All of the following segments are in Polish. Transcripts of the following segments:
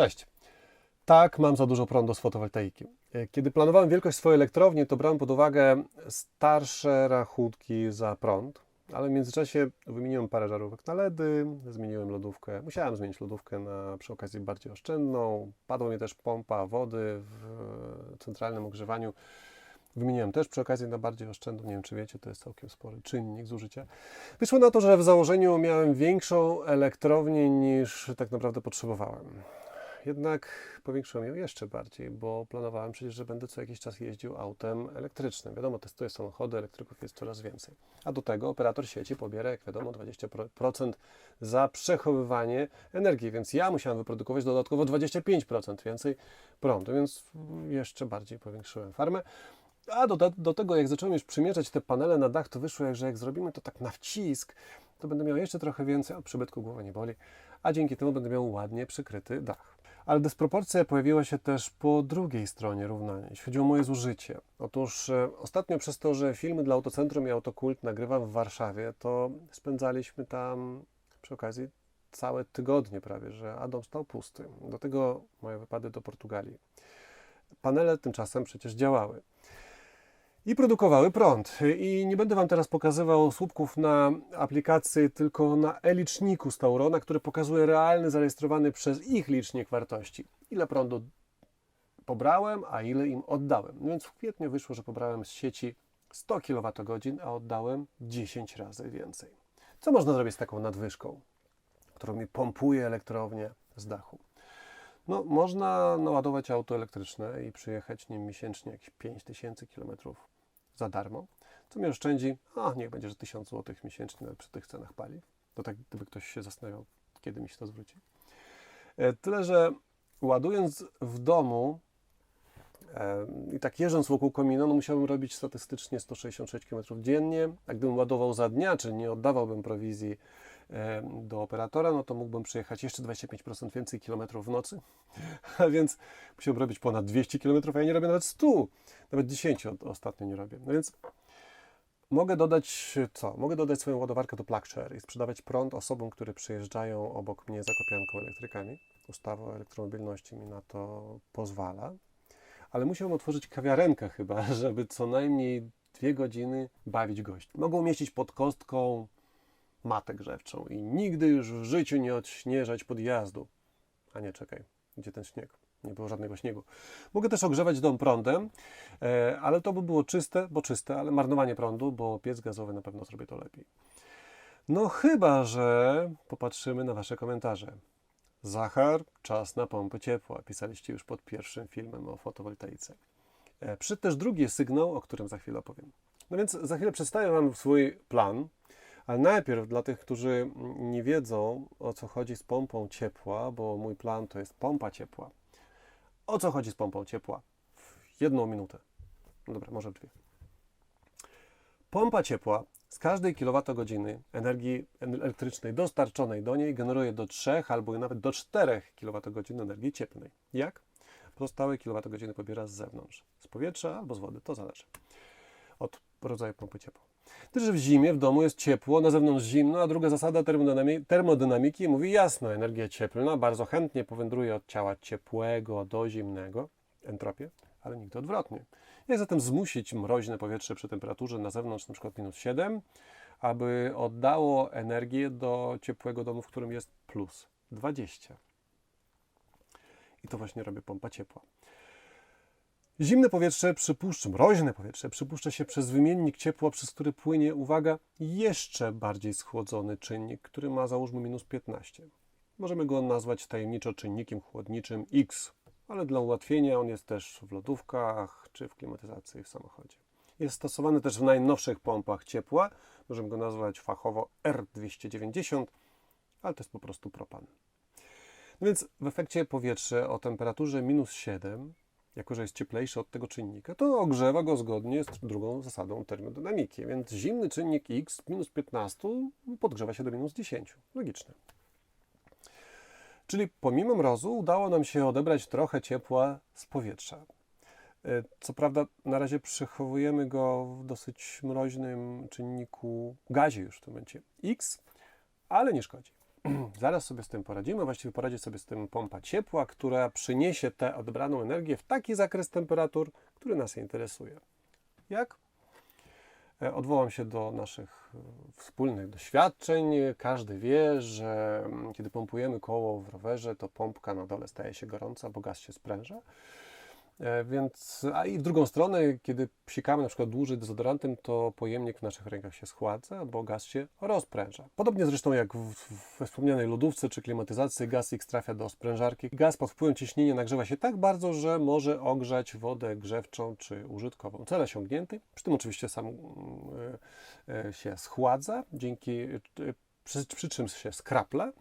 Cześć. Tak, mam za dużo prądu z fotowoltaiki. E, Kiedy planowałem wielkość swojej elektrowni, to brałem pod uwagę starsze rachunki za prąd, ale w międzyczasie wymieniłem parę żarówek na LEDy, zmieniłem lodówkę. Musiałem zmienić lodówkę na przy okazji bardziej oszczędną. Padła mi też pompa wody w centralnym ogrzewaniu. Wymieniłem też przy okazji na bardziej oszczędną. Nie wiem, czy wiecie, to jest całkiem spory czynnik zużycia. Wyszło na to, że w założeniu miałem większą elektrownię niż tak naprawdę potrzebowałem. Jednak powiększyłem ją jeszcze bardziej, bo planowałem przecież, że będę co jakiś czas jeździł autem elektrycznym. Wiadomo, testuję samochody, elektryków jest coraz więcej. A do tego operator sieci pobiera, jak wiadomo, 20% za przechowywanie energii, więc ja musiałem wyprodukować dodatkowo 25% więcej prądu, więc jeszcze bardziej powiększyłem farmę. A do, do tego, jak zacząłem już przymierzać te panele na dach, to wyszło, że jak zrobimy to tak na wcisk, to będę miał jeszcze trochę więcej, a przybytku głowa nie boli, a dzięki temu będę miał ładnie przykryty dach. Ale dysproporcja pojawiła się też po drugiej stronie równania, jeśli chodzi o moje zużycie. Otóż e, ostatnio przez to, że filmy dla Autocentrum i Autokult nagrywam w Warszawie, to spędzaliśmy tam przy okazji całe tygodnie prawie, że a dom stał pusty. Do tego moje wypady do Portugalii. Panele tymczasem przecież działały i produkowały prąd. I nie będę Wam teraz pokazywał słupków na aplikacji, tylko na e-liczniku z Taurona, który pokazuje realny, zarejestrowany przez ich licznik wartości. Ile prądu pobrałem, a ile im oddałem. No więc w kwietniu wyszło, że pobrałem z sieci 100 kWh, a oddałem 10 razy więcej. Co można zrobić z taką nadwyżką, którą mi pompuje elektrownię z dachu? No, można naładować auto elektryczne i przyjechać nim miesięcznie jakieś 5000 km za darmo, co mi oszczędzi, a niech będzie, że 1000 zł miesięcznie przy tych cenach paliw. To tak, gdyby ktoś się zastanawiał, kiedy mi się to zwróci. E, Tyle, że ładując w domu e, i tak jeżdżąc wokół komina, no musiałbym robić statystycznie 166 km dziennie, a gdybym ładował za dnia, czyli nie oddawałbym prowizji do operatora, no to mógłbym przejechać jeszcze 25% więcej kilometrów w nocy, a więc musiałbym robić ponad 200 km, a ja nie robię nawet 100, nawet 10 od- ostatnio nie robię. No więc mogę dodać co? Mogę dodać swoją ładowarkę do PlugShare i sprzedawać prąd osobom, które przyjeżdżają obok mnie zakopianką elektrykami. Ustawa o elektromobilności mi na to pozwala, ale musiałbym otworzyć kawiarenkę chyba, żeby co najmniej dwie godziny bawić gości. Mogą umieścić pod kostką matę grzewczą i nigdy już w życiu nie odśnieżać podjazdu. A nie, czekaj, gdzie ten śnieg? Nie było żadnego śniegu. Mogę też ogrzewać dom prądem, e, ale to by było czyste, bo czyste, ale marnowanie prądu, bo piec gazowy na pewno zrobi to lepiej. No chyba, że popatrzymy na Wasze komentarze. Zachar, czas na pompę ciepła. Pisaliście już pod pierwszym filmem o fotowoltaice. E, Przyszedł też drugi sygnał, o którym za chwilę opowiem. No więc za chwilę przedstawię Wam swój plan, ale najpierw dla tych, którzy nie wiedzą o co chodzi z pompą ciepła, bo mój plan to jest pompa ciepła. O co chodzi z pompą ciepła? W jedną minutę. No dobra, może w dwie. Pompa ciepła z każdej kilowatogodziny energii elektrycznej dostarczonej do niej generuje do 3 albo nawet do 4 kWh energii cieplnej. Jak? Pozostałe kilowatogodziny pobiera z zewnątrz, z powietrza albo z wody, to zależy od rodzaju pompy ciepła. Że w zimie w domu jest ciepło, na zewnątrz zimno, a druga zasada termodynami- termodynamiki mówi jasno, energia cieplna bardzo chętnie powędruje od ciała ciepłego do zimnego, entropię, ale nigdy odwrotnie. Jak zatem zmusić mroźne powietrze przy temperaturze na zewnątrz, przykład minus 7, aby oddało energię do ciepłego domu, w którym jest plus 20. I to właśnie robi pompa ciepła. Zimne powietrze przypuszcza, mroźne powietrze przypuszcza się przez wymiennik ciepła, przez który płynie, uwaga, jeszcze bardziej schłodzony czynnik, który ma załóżmy minus 15. Możemy go nazwać tajemniczo czynnikiem chłodniczym X, ale dla ułatwienia on jest też w lodówkach czy w klimatyzacji w samochodzie. Jest stosowany też w najnowszych pompach ciepła, możemy go nazwać fachowo R290, ale to jest po prostu propan. No więc w efekcie powietrze o temperaturze minus 7 jako że jest cieplejszy od tego czynnika, to ogrzewa go zgodnie z drugą zasadą termodynamiki. Więc zimny czynnik X minus 15 podgrzewa się do minus 10. Logiczne. Czyli pomimo mrozu udało nam się odebrać trochę ciepła z powietrza. E, Co prawda na razie przechowujemy go w dosyć mroźnym czynniku gazie już w tym momencie X, ale nie szkodzi. Zaraz sobie z tym poradzimy. Właściwie poradzi sobie z tym pompa ciepła, która przyniesie tę odebraną energię w taki zakres temperatur, który nas interesuje. Jak? E, Odwołam się do naszych e, wspólnych doświadczeń. Każdy wie, że mm, kiedy pompujemy koło w rowerze, to pompka na dole staje się gorąca, bo gaz się spręża. E, Więc, a i w drugą stronę, kiedy psikamy na przykład dłużej dezodorantem, to pojemnik w naszych rękach się schładza, bo gaz się rozpręża. Podobnie zresztą jak w, we wspomnianej lodówce czy klimatyzacji, gaz X trafia do sprężarki. Gaz pod wpływem ciśnienia nagrzewa się tak bardzo, że może ogrzać wodę grzewczą czy użytkową. Cel osiągnięty. Przy tym oczywiście sam mm, e, e, się schładza, dzięki przy, przy czym się skrapla.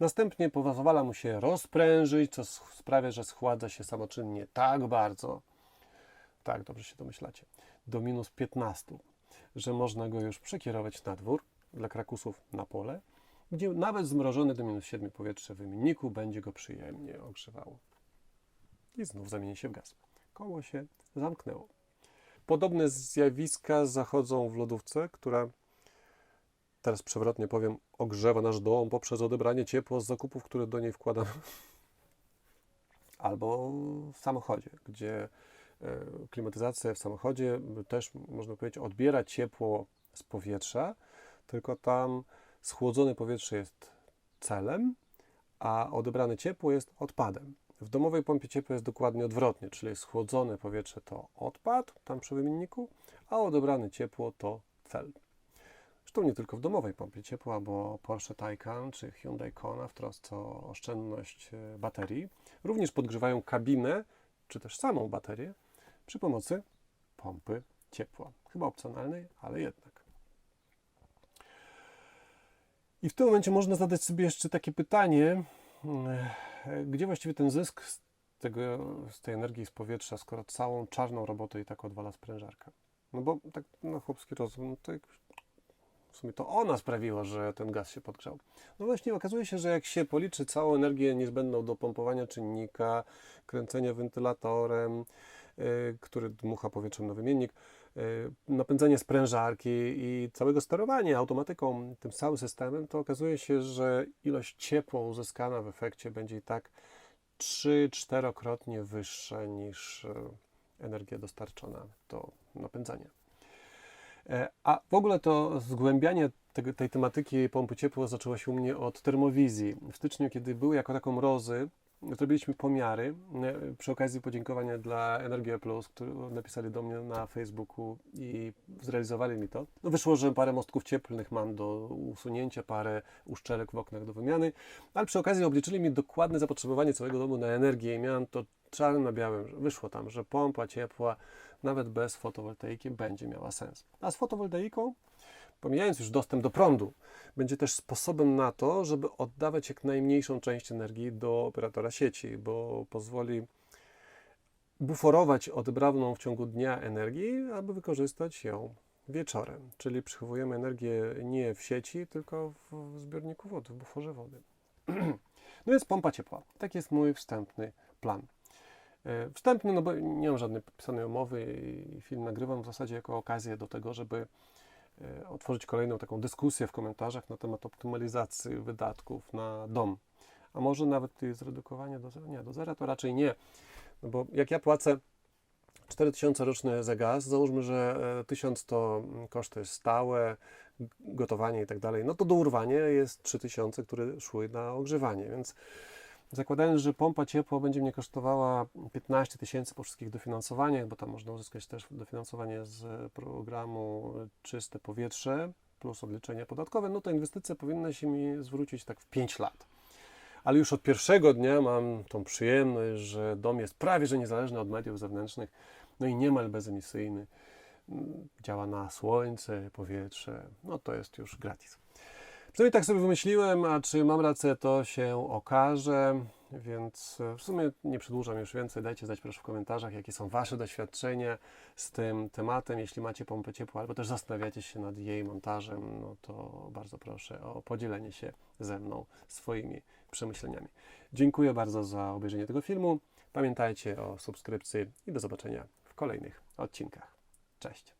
Następnie pozwala mu się rozprężyć, co sprawia, że schładza się samoczynnie tak bardzo, tak dobrze się domyślacie, do minus 15, że można go już przekierować na dwór, dla krakusów na pole, gdzie nawet zmrożone do minus 7 powietrze w wymienniku będzie go przyjemnie ogrzewało. I znów zamieni się w gaz. Koło się zamknęło. Podobne zjawiska zachodzą w lodówce, która teraz przewrotnie powiem, ogrzewa nasz dom poprzez odebranie ciepła z zakupów, które do niej wkładamy. Albo w samochodzie, gdzie e, klimatyzacja w samochodzie też, można powiedzieć, odbiera ciepło z powietrza, tylko tam schłodzone powietrze jest celem, a odebrane ciepło jest odpadem. W domowej pompie ciepła jest dokładnie odwrotnie, czyli schłodzone powietrze to odpad tam przy wymienniku, a odebrane ciepło to cel. Zresztą nie tylko w domowej pompie ciepła, bo Porsche Taycan czy Hyundai Kona w trosce o oszczędność e, baterii również podgrzewają kabinę czy też samą baterię przy pomocy pompy ciepła. Chyba opcjonalnej, ale jednak. I w tym momencie można zadać sobie jeszcze takie pytanie, e, gdzie właściwie ten zysk z, tego, z tej energii z powietrza, skoro całą czarną robotę i tak odwala sprężarka? No bo tak na chłopski rozum, to w sumie to ona sprawiła, że ten gaz się podgrzał. No właśnie, okazuje się, że jak się policzy całą energię niezbędną do pompowania czynnika, kręcenia wentylatorem, y, który dmucha powietrzem na wymiennik, y, napędzanie sprężarki i całego sterowania automatyką, tym całym systemem, to okazuje się, że ilość ciepła uzyskana w efekcie będzie i tak 3-4-krotnie wyższa niż y, energia dostarczona do napędzania. E, A w ogóle to zgłębianie tej tematyki pompy ciepła zaczęło się u mnie od termowizji. W styczniu, kiedy były jako taką mrozy, zrobiliśmy pomiary e, przy okazji podziękowania dla Energia Plus, którzy napisali do mnie na Facebooku i zrealizowali mi to. No wyszło, że parę mostków cieplnych mam do usunięcia, parę uszczelek w oknach do wymiany, ale przy okazji obliczyli mi dokładne zapotrzebowanie całego domu na energię i miałem to czarnym na białym. Wyszło tam, że pompa ciepła nawet bez fotowoltaiki będzie miała sens. A z fotowoltaiką, pomijając już dostęp do prądu, będzie też sposobem na to, żeby oddawać jak najmniejszą część energii do operatora sieci, bo pozwoli buforować odebraną w ciągu dnia energii, aby wykorzystać ją wieczorem. Czyli przechowujemy energię nie w sieci, tylko w zbiorniku wody, w buforze wody. No jest pompa ciepła. Tak jest mój wstępny plan. E, Wstępny, no bo nie mam żadnej podpisanej umowy i film nagrywam w zasadzie jako okazję do tego, żeby e, otworzyć kolejną taką dyskusję w komentarzach na temat optymalizacji wydatków na dom. A może nawet i zredukowania do zera? Nie, do zera to raczej nie. No bo jak ja płacę 4000 rocznie za gaz, załóżmy, że e, 1000 to koszty stałe, gotowanie i tak dalej, no to do urwania jest 3000, które szły na ogrzewanie, więc Zakładając, że pompa ciepła będzie mnie kosztowała 15 tysięcy po wszystkich dofinansowaniach, bo tam można uzyskać też dofinansowanie z programu Czyste Powietrze plus odliczenia podatkowe, no to inwestycja powinna się mi zwrócić tak w 5 lat. Ale już od pierwszego dnia mam tą przyjemność, że dom jest prawie że niezależny od mediów zewnętrznych, no i niemal bezemisyjny. Działa na słońce, powietrze, no to jest już gratis. Przynajmniej tak sobie wymyśliłem, a czy mam rację, to się okaże. Więc e, w sumie nie przedłużam już więcej. Dajcie znać proszę w komentarzach, jakie są Wasze doświadczenia z tym tematem. Jeśli macie pompę ciepła albo też zastanawiacie się nad jej montażem, no to bardzo proszę o podzielenie się ze mną swoimi przemyśleniami. Dziękuję bardzo za obejrzenie tego filmu. Pamiętajcie o subskrypcji i do zobaczenia w kolejnych odcinkach. Cześć.